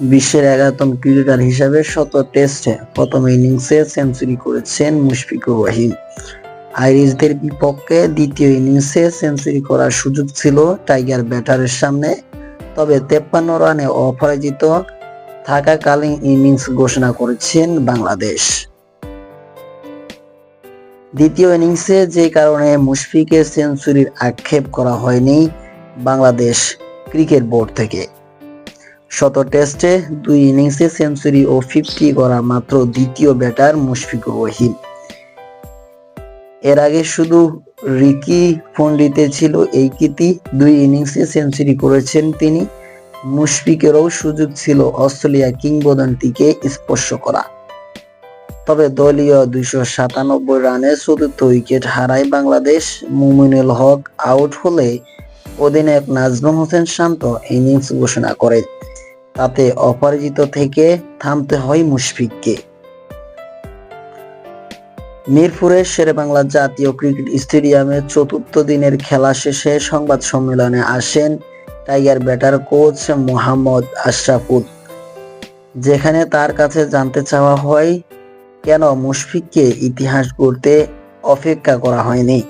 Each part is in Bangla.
বিশ্বের এগারোতম ক্রিকেটার হিসাবে শত টেস্টে প্রথম ইনিংসে সেঞ্চুরি করেছেন মুশফিকুর রহিম আইরিশদের বিপক্ষে দ্বিতীয় ইনিংসে সেঞ্চুরি করার সুযোগ ছিল টাইগার ব্যাটারের সামনে, তবে তেপ্পান্ন রানে অপরাজিত থাকাকালীন ইনিংস ঘোষণা করেছেন বাংলাদেশ। দ্বিতীয় ইনিংসে যে কারণে মুশফিকের সেঞ্চুরির আক্ষেপ করা হয়নি বাংলাদেশ ক্রিকেট বোর্ড থেকে। শত টেস্টে দুই ইনিংসে সেঞ্চুরি ও ফিফটি করা মাত্র দ্বিতীয় ব্যাটার মুশফিকুর রহিম। এর আগে শুধু রিকি পন্ডিতে ছিল এই কীর্তি, দুই ইনিংসে সেঞ্চুরি করেছেন তিনি। মুশফিকেরও সুযোগ ছিল অস্ট্রেলিয়া কিংবদন্তিকে স্পর্শ করা। তবে দলীয় দুইশো সাতানব্বই রানে চতুর্থ উইকেট হারায় বাংলাদেশ। মুমিনুল হক আউট হলে অধিনায়ক নাজমুল হোসেন শান্ত ইনিংস ঘোষণা করে তাতে অপরাজিত থেকে থামতে হয় মুশফিককে। মিরপুরের শেরেবাংলা জাতীয় ক্রিকেট স্টেডিয়ামে চতুর্থ দিনের খেলা শেষে সংবাদ সম্মেলনে আসেন tiger batter coach Mohammad Ashraful. যেখানে তার কাছে জানতে চাওয়া হয়, কেন মুশফিককে ইতিহাস গড়তে অপেক্ষা করা হয়নি?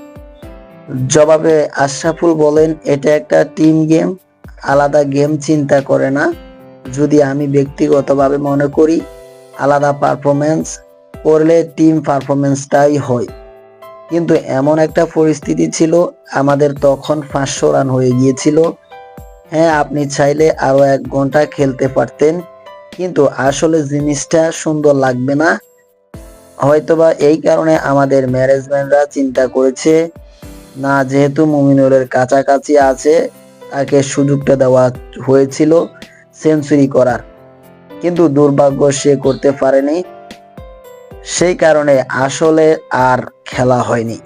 জবাবে আশরাফুল বলেন, এটা একটা টিম গেম, আলাদা গেম চিন্তা করে না। যদি আমি ব্যক্তিগতভাবে মনে করি, আলাদা পারফরমেন্স করলে টিম পারফরমেন্সটাই হয়। কিন্তু এমন একটা পরিস্থিতি ছিল, আমাদের তখন পাঁচশো রান হয়ে গিয়েছিল। হ্যাঁ আপনি চাইলে আরও এক ঘণ্টা খেলতে পারতেন, কিন্তু আসলে জিনিসটা সুন্দর লাগবে না। হয়তোবা এই কারণে আমাদের ম্যানেজমেন্টরা চিন্তা করেছে, না, যেহেতু মুমিনুলের কাছাকাছি আছে, তাকে সুযোগটা দেওয়া হয়েছিল সেঞ্চুরি করার। কিন্তু দুর্ভাগ্য সে করতে পারেনি। সেই কারণে আসলে আর খেলা হয়নি।